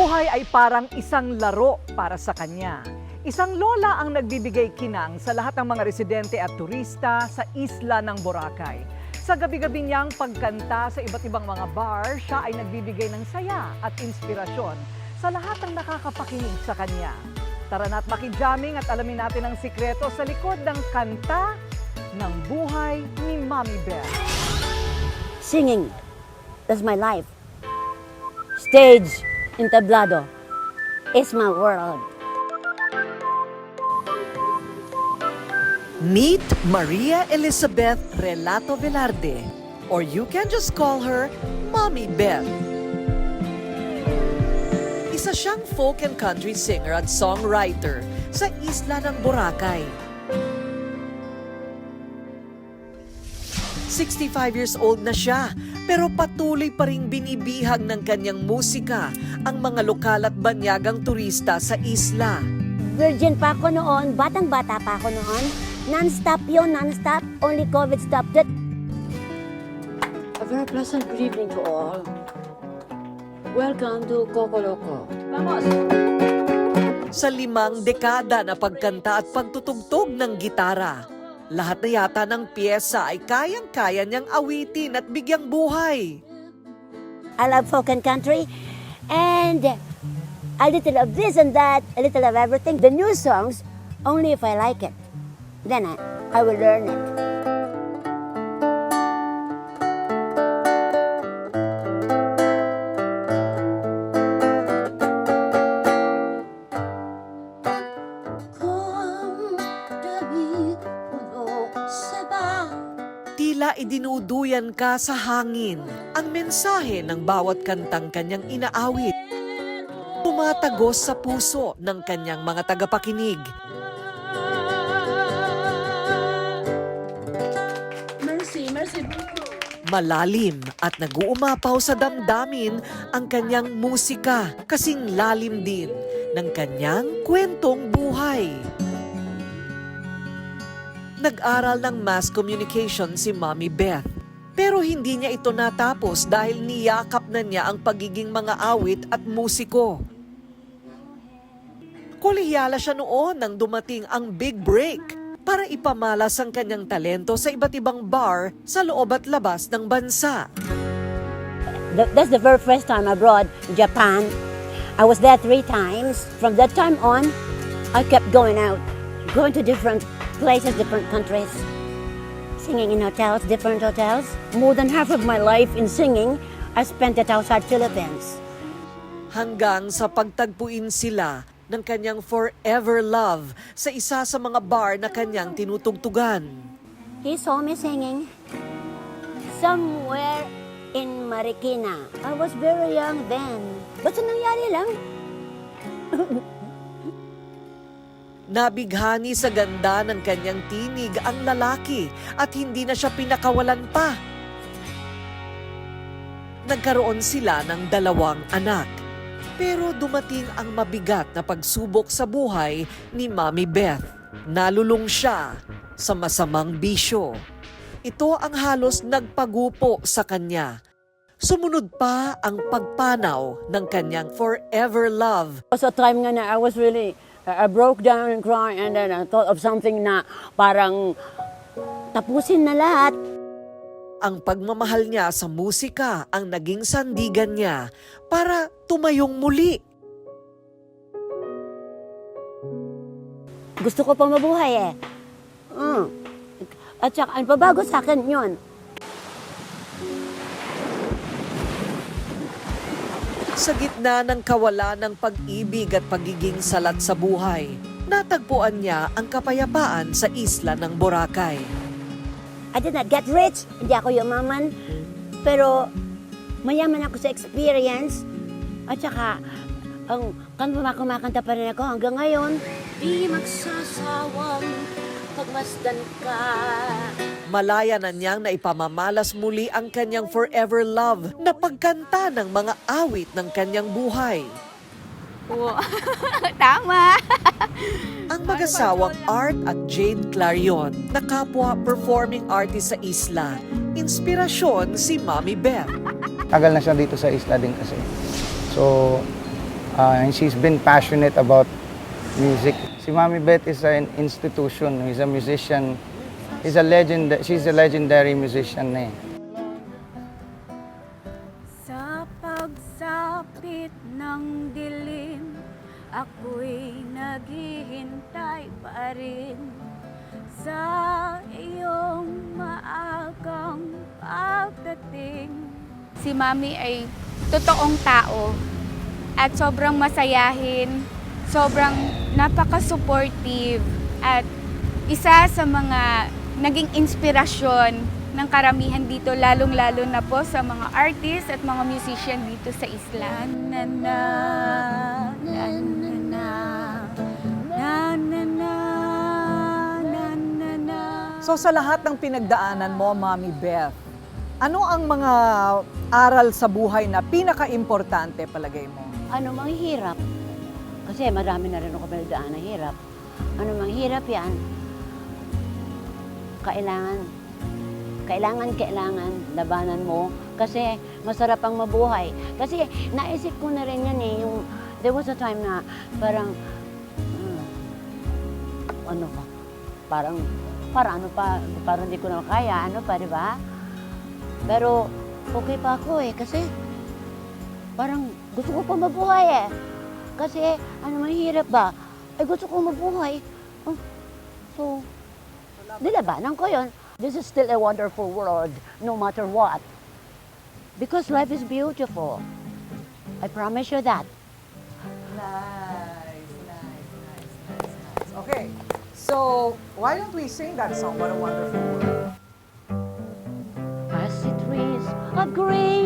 buhay ay parang isang laro para sa kanya. Isang lola ang nagbibigay kinang sa lahat ng mga residente at turista sa isla ng Boracay. Sa gabi-gabi niyang pagkanta sa iba't ibang mga bar, siya ay nagbibigay ng saya at inspirasyon sa lahat ng nakakapakinig sa kanya. Tara na't makijamming at alamin natin ang sikreto sa likod ng kanta ng buhay ni Mami Beth. Singing, that's my life. Stage, entablado, is my world. Meet Maria Elizabeth Relato Velarde, or you can just call her Mommy Beth. Isa siyang folk and country singer at songwriter sa isla ng Boracay. 65 years old na siya, pero patuloy pa ring binibihag ng kanyang musika ang mga lokal at banyagang turista sa isla. Virgin pa ako noon, batang-bata pa ako noon. Non-stop yun, non-stop. Only COVID stopped it. A very pleasant good evening to all. Welcome to Cocoloco. Vamos! sa limang dekada na pagkanta at pagtutugtog ng gitara. Lahat na yata ng pyesa ay kayang-kaya niyang awitin at bigyang buhay. I love folk and country. And a little of this and that, a little of everything. The new songs, only if I like it. Then I, I will learn it. Tila idinuduyan ka sa hangin ang mensahe ng bawat kantang kanyang inaawit. Tumatagos sa puso ng kanyang mga tagapakinig. Mercy, mercy. Malalim at naguumapaw sa damdamin ang kanyang musika, kasing lalim din ng kanyang kwentong buhay. Nag-aral ng mass communication si Mommy Beth. Pero hindi niya ito natapos dahil niyakap na niya ang pagiging mga awit at musiko. Kolehiyala siya noon nang dumating ang big break para ipamalas ang kanyang talento sa iba't ibang bar sa loob at labas ng bansa. Th- That's the very first time abroad, Japan. I was there three times. From that time on, I kept going out, going to different places, different countries, singing in hotels, different hotels. More than half of my life in singing, I spent it outside Philippines. Hanggang sa pagtagpuin sila ng kanyang forever love sa isa sa mga bar na kanyang tinutugtugan. He saw me singing somewhere in Marikina. I was very young then. Basta nangyari lang. Nabighani sa ganda ng kanyang tinig ang lalaki at hindi na siya pinakawalan pa. Nagkaroon sila ng dalawang anak. Pero dumating ang mabigat na pagsubok sa buhay ni Mami Beth. Nalulung siya sa masamang bisyo. Ito ang halos nagpagupo sa kanya. Sumunod pa ang pagpanaw ng kanyang forever love was a time nga na I was really, I broke down and cried and then I thought of something na parang tapusin na lahat. Ang pagmamahal niya sa musika ang naging sandigan niya para tumayong muli. Gusto ko pa mabuhay eh. Mm. At saka, ano pa bago sa akin yun? Sa gitna ng kawalan ng pag-ibig at pagiging salat sa buhay, natagpuan niya ang kapayapaan sa isla ng Boracay. I did not get rich, hindi ako yumaman, pero mayaman ako sa experience. At saka, ang kan kumakanta pa rin ako hanggang ngayon. Di magsasawang pagmasdan ka. Malaya na niyang naipamamalas muli ang kanyang forever love na pagkanta ng mga awit ng kanyang buhay. Tama! Ang mag-asawang Art at Jade Clarion na kapwa performing artist sa isla, inspirasyon si Mami Beth. Tagal na siya dito sa isla din kasi. So, Uh, and she's been passionate about music. Si Mami Beth is an institution. He's a musician. He's a legend. She's a legendary musician na eh. Sa pagsapit ng dilim, ako'y naghihintay pa rin sa iyong maagang pagdating. Si Mami ay totoong tao at sobrang masayahin, sobrang napaka-supportive at isa sa mga naging inspirasyon ng karamihan dito, lalong-lalo na po sa mga artist at mga musician dito sa isla. Na, na, na, na, na, na, na, na. So sa lahat ng pinagdaanan mo, Mommy Beth, ano ang mga aral sa buhay na pinaka-importante palagay mo? Ano mang hirap? Kasi marami na rin ako pinagdaanan hirap. Ano mang hirap yan, kailangan, kailangan, kailangan labanan mo kasi masarap ang mabuhay. Kasi naisip ko na rin yan eh, yung, there was a time na parang, hmm, ano ba, parang, parang ano pa, parang hindi ko na kaya, ano pa, di ba? Pero, okay pa ako eh, kasi, parang gusto ko pa mabuhay eh. Kasi, ano mahirap ba? Ay gusto ko mabuhay. Oh, so, nilabanan ko yun. This is still a wonderful world, no matter what. Because life is beautiful. I promise you that. Nice, nice, nice, nice, nice. Okay, so why don't we sing that song, What a Wonderful World? I see trees of green,